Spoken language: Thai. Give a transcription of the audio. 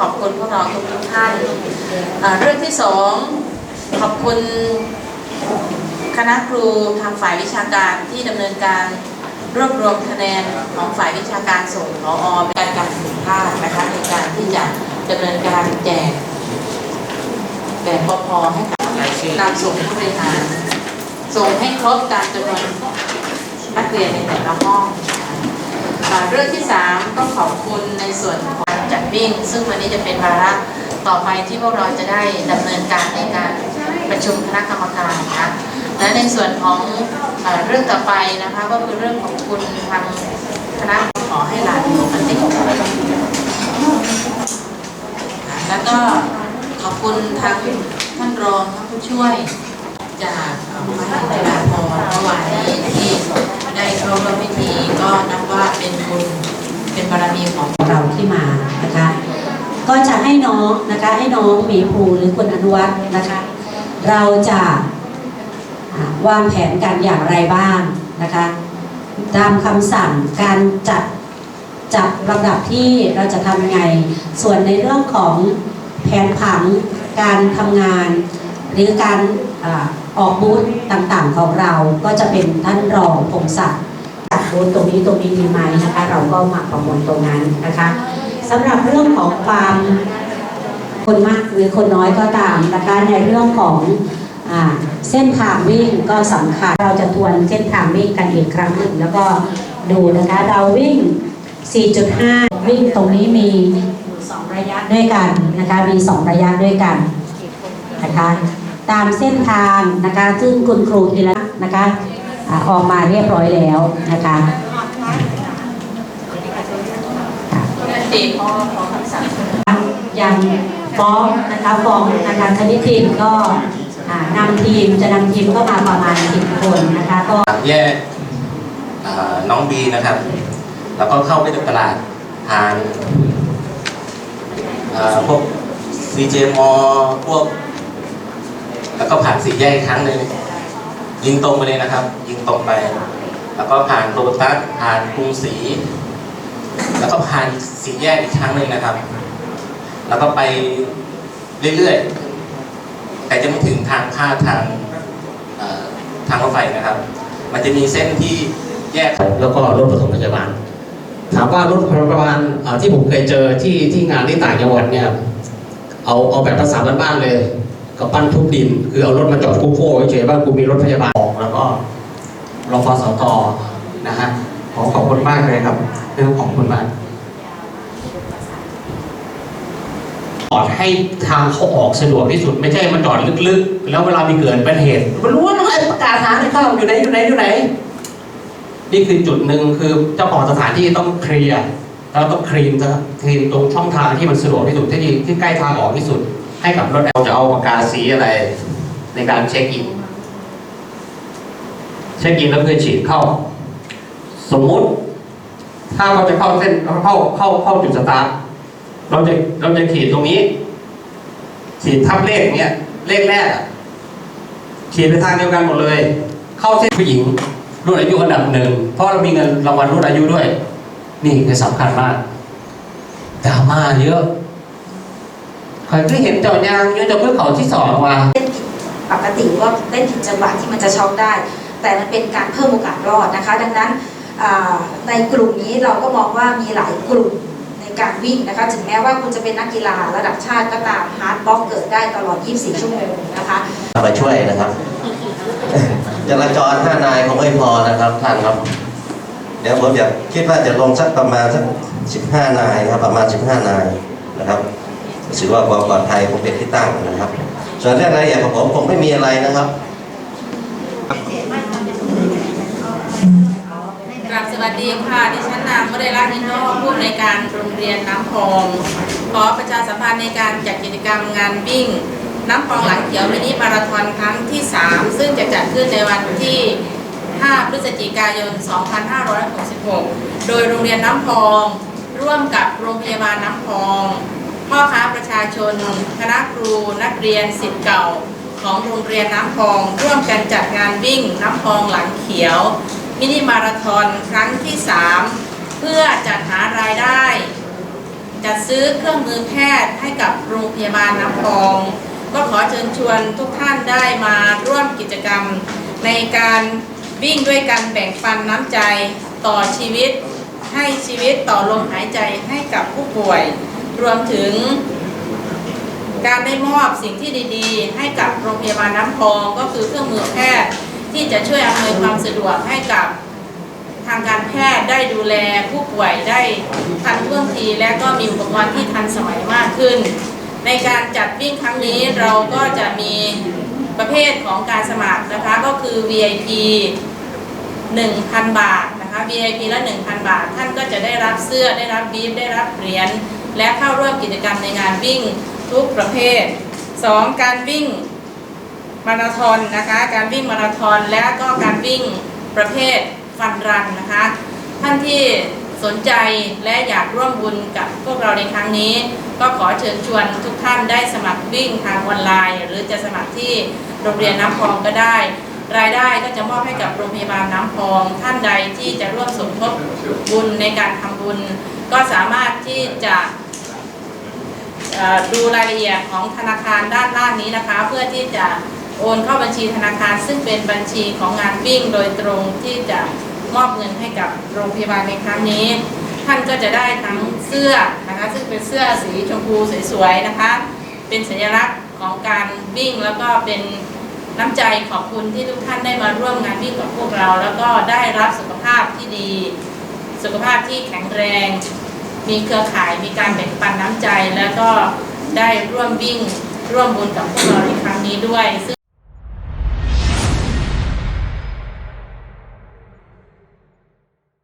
ขอบคุณพวกเราทุกท่านเรื่องที่สองขอบคุณคณะครูทางฝ่ายวิชาการที่ดำเนินการรวบรวมคะแนนของฝ่ายวิชาการส่งพอเป็นการการสุขภาพนะคะในการที่จะดำเนินการแจกแจกปพให้กับนำส่งผู้บริหารส่งให้ครบตามจำนวนนักเรียนในแต่ละห้อง เรื่องที่สามก็ขอบคุณในส่วนของการจัดวิ่ง ซึ่งวันนี้จะเป็นวาระต่อไปที่พวกเราจะได้ดำเนินการในการประชุมคณะกรรมการนะคะและในส่วนของเอ่อเรื่องต่อไปนะคะก็คือเรื่องของคุณทางคณะขอให้หลานปกติแล้วก็ขอบคุณทางท่านรองท่านผู้ช่วยจากมหาวิทยาลัยพรเมื่อวานนี้ที่ได้เข้าร่วมพิธีก็นับว่าเป็นบุญ เป็นบารมีของเราที่มานะคะ ก็จะให้น้องนะคะให้น้องหมีภูหรือคุณอนุวัฒน์นะคะ เราจะวางแผนกันอย่างไรบ้างนะคะ ตามคำสั่งการจัดจัดลำดับที่เราจะทำยังไง ส่วนในเรื่องของแผนผังการทำงาน หรือการออกบูธต่างๆของเราก็จะเป็นท่านรองพงศักดิ์ บูธตรงนี้ตรงนี้ดีไหมนะคะ เราก็มาประมวลตรงนั้นนะคะสำหรับเรื่องของความคนมากหรือคนน้อยก็ตามนะคะในเรื่องของอเส้นทางวิ่งก็สำคัญเราจะทวนเส้นทางวิ่งกันอีกครั้งหนึ่งแล้วก็ดูนะคะเราวิ่ง 4.5 วิ่งตรงนี้มีสองระยะด้วยกันนะคะมีสองระยะด้วยกันนะคะตามเส้นทางนะคะซึ่งคุณครูทีละนะคะ ออกมาเรียบร้อยแล้วนะคะตีพอพอคำสั่งยังฟ้องนะคะฟ้องนะคะคณิตทีมก็นำทีมจะนำทีมเข้ามาประมาณ10คนนะคะก็แย่น้องบีนะครับ แล้วก็เข้าไปตลาดทางพวกซีเจมอพวก แล้วก็ผ่านสี่แยกครั้งหนึ่ง ยิงตรงไปเลยนะครับ ยิงตรงไป แล้วก็ผ่านโรตัสผ่านกรุงศรีแล้วก็ผ่านสี่แยกอีกครั้งหนึ่งนะครับ แล้วก็ไปเรื่อยๆ แต่จะไม่ถึงทางค่าทางทางรถไฟนะครับ มันจะมีเส้นที่แยกแล้วก็รถปฐมพยาบาล ถามว่ารถพยาบาลที่ผมเคยเจอที่ที่งานที่ต่างจังหวัดเนี่ย เอาเอาแบบภาษาบ้านๆเลย กับปั้นทุบดิน คือเอารถมาจอดคู่โค้เฉยๆว่ากูมีรถพยาบาลออกแล้วก็รฟสตนะฮะขอขอบคุณมากเลยครับเรื่องขอบคุณมากจอดให้ทางเขาออกสะดวกที่สุดไม่ใช่มันจอดลึกๆ แล้วเวลามีเกิดเป็นเหตุมันรู้ว่าไอ้ประกาศหาเลยเข้าอยู่ไหนอยู่ไหนอยู่ไหน นี่คือจุดหนึ่งคือเจ้าของสถานที่ต้องเคลียร์เราต้องคลีนนะคลีนตรงช่องทางที่มันสะดวกที่สุดที่ที่ใกล้ทางออกที่สุด ให้กับรถเราจะเอาปากกาสีอะไร ในการเช็คอิน เช็คอินแล้วเพื่อฉีดเข้า สมมุติ ถ้าเราจะเข้าเส้นเข้าเข้าเข้าจุดสตาร์ทเราจะเราจะขีดตรงนี้ขีดทับเลขเนี้ยเลขแรกขีดไปทางเดียวกันหมดเลย เข้าเส้นผู้หญิงรุ่นอายุอันดับหนึ่งเพราะเรามีเงินรางวัลรุ่นอายุด้วย นี่คือสำคัญมากดราม่าเยอะ ใครก็เห็นเจอดยางเยอะจะเพื่อเขาที่สองมาเล่นผิดปกติว่าเล่นผิดจังหวะที่มันจะช็อกได้ แต่มันเป็นการเพิ่มโอกาสรอดนะคะ ดังนั้นอ่าในกลุ่มนี้เราก็มองว่ามีหลายกลุ่มในการวิ่งนะคะถึงแม้ว่าคุณจะเป็นนักกีฬาระดับชาติก็ตามฮาร์ดบล็อกเกิดได้ตลอด 24 ชั่วโมงนะคะมาช่วยนะครับจราจรห้านายคงไม่พอนะครับท่านครับ เดี๋ยวผมอยากคิดว่าจะลงสักประมาณสักสิบห้านายนะครับประมาณสิบห้านายนะครับ ถือว่าความปลอดภัยคงเป็นที่ตั้งนะครับ ส่วนเรื่องรายละเอียดของผมคงไม่มีอะไรนะครับกราบสวัสดีค่ะดิฉันนางวเรรานิโนผู้อำนวยการโรงเรียนน้ำพอง ขอประชาสัมพันธ์ในการจัดกิจกรรมงานวิ่ง น้ำพองหลังเขียวมินิมาราธอนครั้งที่ 3 ซึ่งจะจัดขึ้นในวันที่ 5 พฤศจิกายน 2566 โดยโรงเรียนน้ำพอง ร่วมกับโรงพยาบาลน้ำพอง พ่อค้าประชาชน คณะครูนักเรียนสิทธิ์เก่า ของโรงเรียนน้ำพอง ร่วมกันจัดงานวิ่งน้ำพองหลังเขียว มินิมาราธอนครั้งที่ 3 เพื่อจัดหารายได้ จัดซื้อเครื่องมือแพทย์ให้กับโรงพยาบาลน้ำพอง ก็ขอเชิญชวนทุกท่านได้มาร่วมกิจกรรม ในการวิ่งด้วยกันแบ่งปันน้ำใจต่อชีวิต ให้ชีวิตต่อลมหายใจให้กับผู้ป่วย รวมถึง การได้มอบสิ่งที่ดีๆ ให้กับโรงพยาบาลน้ำพองก็คือเครื่องมือแพทย์ที่จะช่วยอำนวยความสะดวกให้กับทางการแพทย์ได้ดูแลผู้ป่วยได้ทันท่วงทีและก็มีอุปกรณ์ที่ทันสมัยมากขึ้น ในการจัดวิ่งครั้งนี้เราก็จะมีประเภทของการสมัครนะคะก็คือ VIP 1,000 บาทนะคะ VIP ละ 1,000 บาท ท่านก็จะได้รับเสื้อได้รับบีฟได้รับเหรียญ และเข้าร่วมกิจกรรมในงานวิ่งทุกประเภท 2. การวิ่งมาราธอนนะคะ การวิ่งมาราธอนและก็การวิ่งประเภทฟันรันนะคะ ท่านที่สนใจและอยากร่วมบุญกับพวกเราในครั้งนี้ ก็ขอเชิญชวนทุกท่านได้สมัครวิ่งทางออนไลน์ หรือจะสมัครที่โรงเรียนน้ำพองก็ได้ รายได้ก็จะมอบให้กับโรงพยาบาลน้ำพอง ท่านใดที่จะร่วมสมทบบุญในการทำบุญ ก็สามารถที่จะดูรายละเอียดของธนาคารด้านล่างนี้นะคะ เพื่อที่จะโอนเข้าบัญชีธนาคาร ซึ่งเป็นบัญชีของงานวิ่งโดยตรงที่จะมอบเงินให้กับโรงพยาบาลในครั้งนี้ ท่านก็จะได้ทั้งเสื้อนะคะซึ่งเป็นเสื้อสีชมพูสวยๆนะคะ เป็นสัญลักษณ์ของการวิ่งแล้วก็เป็นน้ำใจขอบคุณที่ทุกท่านได้มาร่วมงานวิ่งกับพวกเรา แล้วก็ได้รับสุขภาพที่ดี สุขภาพที่แข็งแรง มีเครือข่ายมีการแบ่งปันน้ำใจ แล้วก็ได้ร่วมวิ่งร่วมบุญกับพวกเราในครั้งนี้ด้วย